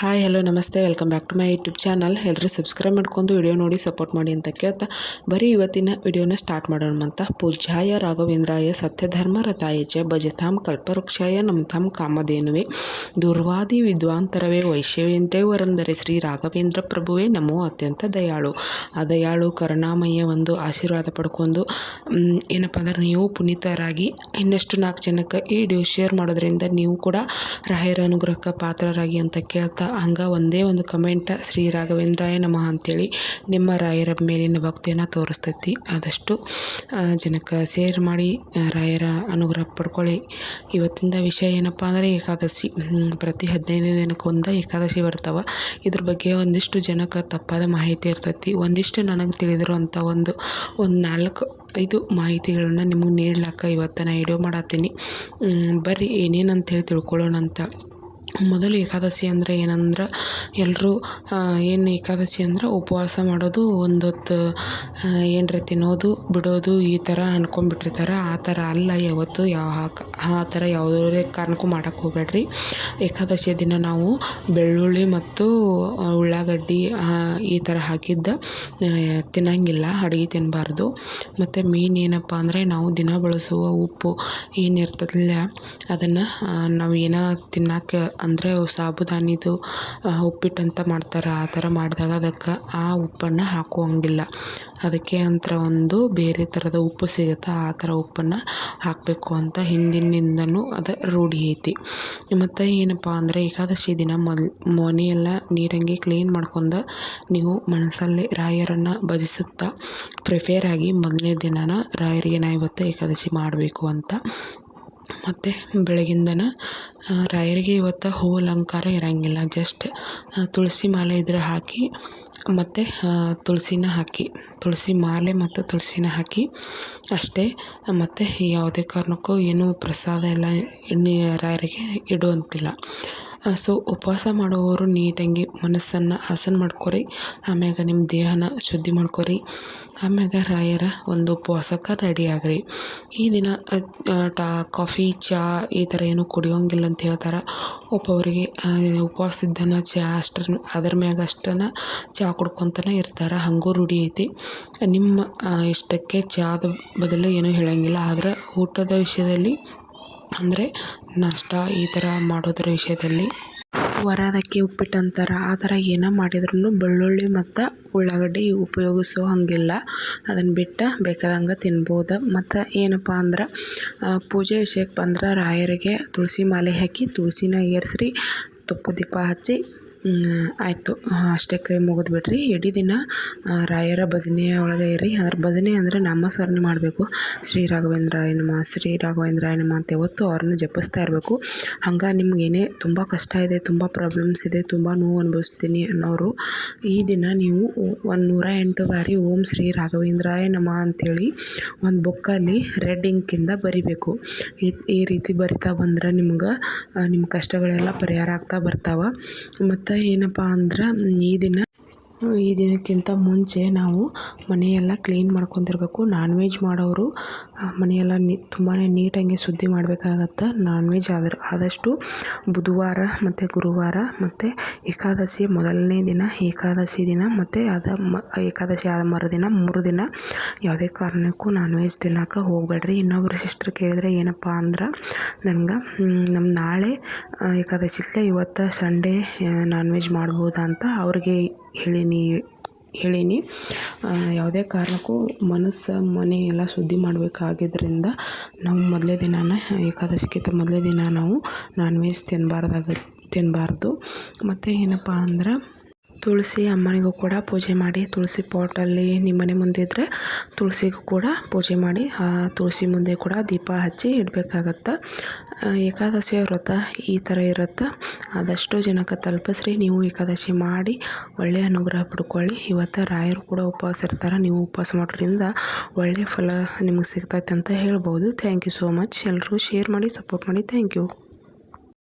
Hi, hello, ನಮಸ್ತೆ. Welcome back to my YouTube channel. ಎಲ್ಲರೂ subscribe ಮಾಡ್ಕೊಂಡು ವಿಡಿಯೋ ನೋಡಿ ಸಪೋರ್ಟ್ ಮಾಡಿ ಅಂತ ಕೇಳ್ತಾ ಬರೀ ಇವತ್ತಿನ ವಿಡಿಯೋನ ಸ್ಟಾರ್ಟ್ ಮಾಡೋಣ ಅಂತ. ಪೂಜ್ಯಾಯ ರಾಘವೇಂದ್ರಾಯ ಸತ್ಯಧರ್ಮ ರಥಾಯ ಚ ಭಜತಾಂ ಕಲ್ಪವೃಕ್ಷಾಯ ನಮತಾಂ ಕಾಮಧೇನುವೆ. ದುರ್ವಾದಿ ವಿದ್ವಾಂತರವೇ ವೈಶ್ಯವೇಂದ್ರೇ ವರಂದರೆ. ಶ್ರೀ ರಾಘವೇಂದ್ರ ಪ್ರಭುವೇ ನಮೋ ಅತ್ಯಂತ ದಯಾಳು. ಆ ದಯಾಳು ಕರುಣಾಮಯ್ಯ ಒಂದು ಆಶೀರ್ವಾದ ಪಡ್ಕೊಂಡು ಏನಪ್ಪ ಅಂದ್ರೆ ನೀವು ಪುನೀತರಾಗಿ ಇನ್ನಷ್ಟು ನಾಲ್ಕು ಜನಕ್ಕೆ ಈ ವಿಡಿಯೋ ಶೇರ್ ಮಾಡೋದ್ರಿಂದ ನೀವು ಕೂಡ ರಾಯರ ಅನುಗ್ರಹಕ್ಕೆ ಪಾತ್ರರಾಗಿ ಅಂತ ಕೇಳ್ತಾ ಹಂಗೆ ಒಂದೇ ಒಂದು ಕಮೆಂಟ್, ಶ್ರೀ ರಾಘವೇಂದ್ರಾಯ ನಮಃ ಅಂತೇಳಿ ನಿಮ್ಮ ರಾಯರ ಮೇಲಿನ ಭಕ್ತಿಯನ್ನು ತೋರಿಸ್ತೈತಿ. ಆದಷ್ಟು ಜನಕ್ಕೆ ಶೇರ್ ಮಾಡಿ ರಾಯರ ಅನುಗ್ರಹ ಪಡ್ಕೊಳ್ಳಿ. ಇವತ್ತಿಂದ ವಿಷಯ ಏನಪ್ಪ ಅಂದರೆ ಏಕಾದಶಿ. ಪ್ರತಿ ಹದಿನೈದು ದಿನಕ್ಕೊಂದು ಏಕಾದಶಿ ಬರ್ತಾವೆ. ಇದ್ರ ಬಗ್ಗೆ ಒಂದಿಷ್ಟು ಜನಕ್ಕೆ ತಪ್ಪಾದ ಮಾಹಿತಿ ಇರ್ತೈತಿ. ಒಂದಿಷ್ಟು ನನಗೆ ತಿಳಿದಿರುವಂಥ ಒಂದು ಒಂದು ನಾಲ್ಕು, ಐದು ಮಾಹಿತಿಗಳನ್ನು ನಿಮಗೆ ನೀಡ್ಲಾಕ ಇವತ್ತು ನಾನು ವಿಡಿಯೋ ಮಾಡತ್ತೀನಿ ಬರ್ರಿ ಏನೇನು ಅಂತೇಳಿ ತಿಳ್ಕೊಳ್ಳೋಣ ಅಂತ ಮೊದಲು ಏಕಾದಶಿ ಅಂದರೆ ಏನಂದ್ರೆ ಎಲ್ಲರೂ ಏನು ಏಕಾದಶಿ ಅಂದ್ರೆ ಉಪವಾಸ ಮಾಡೋದು ಒಂದೊತ್ತು ಏನರ ತಿನ್ನೋದು, ಬಿಡೋದು, ಈ ಥರ ಅಂದ್ಕೊಂಬಿಟ್ಟಿರ್ತಾರೆ ಆ ಥರ ಅಲ್ಲ ಯಾವತ್ತು, ಯಾವ ಆ ಥರ ಯಾವುದೇ ಕಾರಣಕ್ಕೂ ಮಾಡಕ್ಕೆ ಹೋಗ್ಬೇಡ್ರಿ. ಏಕಾದಶಿಯ ದಿನ ನಾವು ಬೆಳ್ಳುಳ್ಳಿ ಮತ್ತು ಉಳ್ಳಾಗಡ್ಡಿ ಈ ಥರ ಹಾಕಿದ್ದ ತಿನ್ನಂಗಿಲ್ಲ, ಅಡುಗೆ ತಿನ್ನಬಾರ್ದು ಮತ್ತು ಮೇನ್ ಏನಪ್ಪ ಅಂದರೆ ನಾವು ದಿನ ಬಳಸುವ ಉಪ್ಪು ಏನಿರ್ತದಲ್ಲ, ಅದನ್ನು ನಾವು ಏನೋ ತಿನ್ನಕ್ಕೆ ಅಂದರೆ ಸಾಬುದಾನಿದು ಉಪ್ಪಿಟ್ಟು ಅಂತ ಮಾಡ್ತಾರೆ, ಆ ಥರ ಮಾಡಿದಾಗ ಅದಕ್ಕೆ ಆ ಉಪ್ಪನ್ನು ಹಾಕುವಂಗಿಲ್ಲ. ಅದಕ್ಕೆ ಅಂತ ಒಂದು ಬೇರೆ ಥರದ ಉಪ್ಪು ಸಿಗುತ್ತೆ, ಆ ಥರ ಉಪ್ಪನ್ನು ಹಾಕಬೇಕು ಅಂತ ಹಿಂದಿನಿಂದನೂ ಅದು ರೂಢಿ ಐತಿ. ಮತ್ತು ಏನಪ್ಪ ಅಂದರೆ ಏಕಾದಶಿ ದಿನ ಮೊದ್ಲು ಮನೆಯೆಲ್ಲ ನೀಟಾಗಿ ಕ್ಲೀನ್ ಮಾಡ್ಕೊಂಡು ನೀವು ಮನಸ್ಸಲ್ಲೇ ರಾಯರನ್ನು ಭಜಿಸುತ್ತಾ ಪ್ರಿಪೇರ್ ಆಗಿ ಮೊದಲನೇ ದಿನನ ರಾಯರಿಗೆ ನಾ ಇವತ್ತು ಏಕಾದಶಿ ಮಾಡಬೇಕು ಅಂತ ಮತ್ತು ಬೆಳಗಿಂದನ ರಾಯರಿಗೆ ಇವತ್ತು ಹೂ ಅಲಂಕಾರ ಇರೋಂಗಿಲ್ಲ ಜಸ್ಟ್ ತುಳಸಿ ಮಾಲೆ ಇದ್ರೆ ಹಾಕಿ, ಮತ್ತು ತುಳಸಿನ ಹಾಕಿ, ತುಳಸಿ ಮಾಲೆ ಮತ್ತು ತುಳಸಿನ ಹಾಕಿ, ಅಷ್ಟೇ, ಮತ್ತು ಯಾವುದೇ ಕಾರಣಕ್ಕೂ ಏನೂ ಪ್ರಸಾದ ಎಲ್ಲ ರಾಯರಿಗೆ ಇಡುವಂತಿಲ್ಲ. ಸೊ ಉಪವಾಸ ಮಾಡುವವರು ನೀಟಾಗಿ ಮನಸ್ಸನ್ನು ಹಸನ್ ಮಾಡ್ಕೊರಿ. ಆಮ್ಯಾಗ ನಿಮ್ಮ ದೇಹನ ಶುದ್ಧಿ ಮಾಡ್ಕೊರಿ. ಆಮ್ಯಾಗ ರಾಯರ ಒಂದು ಉಪವಾಸಕ್ಕೆ ರೆಡಿ ಆಗ್ರಿ. ಈ ದಿನ ಟಾ, ಕಾಫಿ ಚಹಾ ಈ ಥರ ಏನು ಕುಡಿಯೋಂಗಿಲ್ಲ ಅಂತ ಹೇಳ್ತಾರೆ. ಒಬ್ಬೊಬ್ಬರಿಗೆ ಉಪವಾಸ ಇದ್ದನ ಚಹಾ ಅಷ್ಟರ, ಅದ್ರ ಮ್ಯಾಗ ಅಷ್ಟನ ಚಹಾ ಕುಡ್ಕೊತನ ಇರ್ತಾರೆ. ಹಾಗೂ ರೂಢಿ ಐತಿ. ನಿಮ್ಮ ಇಷ್ಟಕ್ಕೆ ಚಹಾದ ಬದಲು ಏನೂ ಹೇಳಂಗಿಲ್ಲ. ಆದ್ರೆ ಊಟದ ವಿಷಯದಲ್ಲಿ ಅಂದರೆ ನಾಷ್ಟ ಈ ಥರ ಮಾಡೋದ್ರ ವಿಷಯದಲ್ಲಿ. ವರದಕ್ಕೆ ಉಪ್ಪಿಟ್ಟು ಅಂತಾರೆ ಆ ಥರ ಏನೇ ಮಾಡಿದ್ರೂ ಬೆಳ್ಳುಳ್ಳಿ ಮತ್ತು ಉಳ್ಳಾಗಡ್ಡಿ ಉಪಯೋಗಿಸೋ ಹಾಗಿಲ್ಲ. ಅದನ್ನು ಬಿಟ್ಟು ಬೇಕಾದಂಗೆ ತಿನ್ಬೋದು. ಮತ್ತು ಏನಪ್ಪ ಅಂದ್ರೆ ಪೂಜೆ ವಿಷಯಕ್ಕೆ ಬಂದ್ರೆ ರಾಯರಿಗೆ ತುಳಸಿ ಮಾಲೆ ಹಾಕಿ ತುಳಸಿನ ಏರಿಸ್ರಿ, ತುಪ್ಪ ದೀಪ ಹಚ್ಚಿ ಆಯಿತು. ಅಷ್ಟೇ ಕೈ ಮುಗಿದು ಬಿಡ್ರಿ. ಇಡೀ ದಿನ ರಾಯರ ಭಜನೆಯ ಒಳಗೆ ಇರಿ. ಅದ್ರ ಭಜನೆ ಅಂದರೆ ನಾಮಸ್ಮರಣೆ ಮಾಡಬೇಕು. ಶ್ರೀ ರಾಘವೇಂದ್ರ ನಮ ಶ್ರೀ ರಾಘವೇಂದ್ರ ನಮ ಅಂತ ಯಾವತ್ತು ಅವ್ರನ್ನ ಜಪಿಸ್ತಾ ಇರಬೇಕು. ಹಂಗೆ ನಿಮ್ಗೆ ಏನೇ ತುಂಬ ಕಷ್ಟ ಇದೆ, ತುಂಬ ಪ್ರಾಬ್ಲಮ್ಸ್ ಇದೆ, ತುಂಬ ನೋವು ಅನುಭವಿಸ್ತೀನಿ ಅನ್ನೋರು. ಈ ದಿನ ನೀವು ಒಂದು ನೂರ ಎಂಟು ಬಾರಿ ಓಂ ಶ್ರೀ ರಾಘವೇಂದ್ರಾಯ ನಮ ಅಂಥೇಳಿ ಒಂದು ಬುಕ್ಕಲ್ಲಿ ರೆಡ್ ಇಂಕಿಂದ ಬರಿಬೇಕು. ಈ ರೀತಿ ಬರಿತಾ ಬಂದ್ರೆ ನಿಮ್ಗೆ ನಿಮ್ಮ ಕಷ್ಟಗಳೆಲ್ಲ ಪರಿಹಾರ ಆಗ್ತಾ ಬರ್ತಾವೆ. ಮತ್ತು ಏನಪ್ಪ ಅಂದ್ರೆ ಈ ದಿನ ಈ ದಿನಕ್ಕಿಂತ ಮುಂಚೆ ನಾವು ಮನೆಯೆಲ್ಲ ಕ್ಲೀನ್ ಮಾಡ್ಕೊತಿರ್ಬೇಕು ನಾನ್ ವೆಜ್ ಮಾಡೋರು ಮನೆಯೆಲ್ಲ ನೀ ತುಂಬಾ ನೀಟಾಗಿ ಶುದ್ಧಿ ಮಾಡಬೇಕಾಗತ್ತೆ. ನಾನ್ ವೆಜ್ ಆದ್ರೆ, ಆದಷ್ಟು ಬುಧವಾರ ಮತ್ತು ಗುರುವಾರ ಮತ್ತು ಏಕಾದಶಿ ಮೊದಲನೇ ದಿನ, ಏಕಾದಶಿ ದಿನ ಮತ್ತು ಅದ ಮ, ಏಕಾದಶಿ ಆದ ಮರುದಿನ, ಮೂರು ದಿನ ಯಾವುದೇ ಕಾರಣಕ್ಕೂ ನಾನ್ ವೆಜ್ ತಿನ್ನೋಕೆ ಹೋಗಬೇಡ್ರಿ. ಇನ್ನೊಬ್ಬರು ಸಿಸ್ಟರ್ ಕೇಳಿದ್ರೆ, ಏನಪ್ಪ ಅಂದ್ರೆ, ನನ್ಗೆ ನಮ್ಮ ನಾಳೆ ಏಕಾದಶಿ ಇವತ್ತು ಸಂಡೇ ನಾನ್ ವೆಜ್ ಮಾಡ್ಬೋದಾ ಅಂತ ಅವ್ರಿಗೆ ಹೇಳೀನಿ ಹೇಳೀನಿ. ಯಾವುದೇ ಕಾರಣಕ್ಕೂ ಮನಸ್ಸು, ಮನೆ ಎಲ್ಲ ಶುದ್ಧಿ ಮಾಡಬೇಕಾಗಿದ್ದರಿಂದ ನಾವು ಮೊದಲೇ ದಿನಾನ ಏಕಾದಶಿಗಿಂತ ಮೊದಲೇ ದಿನ ನಾವು ನಾನ್ ವೆಜ್ ತಿನ್ನಬಾರ್ದಾಗ ತಿನ್ನಬಾರ್ದು ಮತ್ತು ಏನಪ್ಪ ಅಂದ್ರೆ ತುಳಸಿ ಅಮ್ಮನಿಗೂ ಕೂಡ ಪೂಜೆ ಮಾಡಿ, ತುಳಸಿ ಪಾಟಲ್ಲಿ ನಿಮ್ಮ ಮನೆ ಮುಂದೆ ಇದ್ದರೆ ತುಳಸಿಗೂ ಕೂಡ ಪೂಜೆ ಮಾಡಿ, ಆ ತುಳಸಿ ಮುಂದೆ ಕೂಡ ದೀಪ ಹಚ್ಚಿ ಇಡಬೇಕಾಗತ್ತೆ. ಏಕಾದಶಿಯ ವ್ರತ ಈ ಥರ ಇರುತ್ತೆ. ಆದಷ್ಟು ಜನಕ್ಕೆ ತಲುಪಿಸ್ರಿ, ನೀವು ಏಕಾದಶಿ ಮಾಡಿ ಒಳ್ಳೆಯ ಅನುಗ್ರಹ ಪಡ್ಕೊಳ್ಳಿ. ಇವತ್ತು ರಾಯರು ಕೂಡ ಉಪವಾಸ ಇರ್ತಾರೆ, ನೀವು ಉಪವಾಸ ಮಾಡೋದ್ರಿಂದ ಒಳ್ಳೆಯ ಫಲ ನಿಮಗೆ ಸಿಗ್ತೈತೆ ಅಂತ ಹೇಳ್ಬೋದು. ಥ್ಯಾಂಕ್ ಯು ಸೋ ಮಚ್ ಎಲ್ಲರೂ ಶೇರ್ ಮಾಡಿ ಸಪೋರ್ಟ್ ಮಾಡಿ. Thank you